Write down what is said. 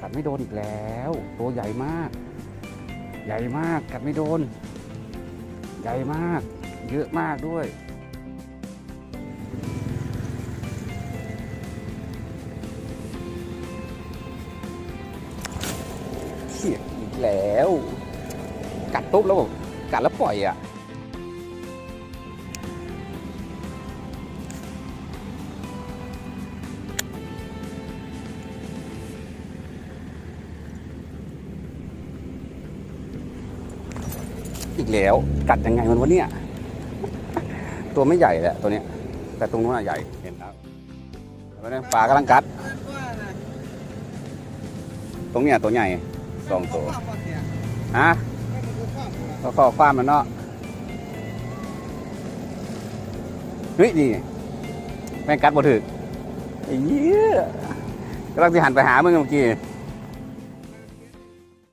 กัดไม่โดนอีกแล้ว ตัวใหญ่มาก ใหญ่มากกัดไม่โดน ใหญ่มาก เยอะมากด้วยเขียอีกแล้ว กัดปุ๊บแล้วบอกกัดแล้วปล่อยอะ อีกแล้ว กัดยังไงมันวะเนี่ย ตัวไม่ใหญ่แหละตัวเนี้ย แต่ตรงนู้นอะใหญ่ เห็นแล้วแล้วเนี่ยปลากำลังกัด ตรงเนี้ยตัวใหญ่สองตัวฮะก็ข้อความมันเนาะ เฮ้ยนี่แม่งกัดบ่ถึกไอ้เหี้ยกำลังจะหันไปหามึงเมื่อกี้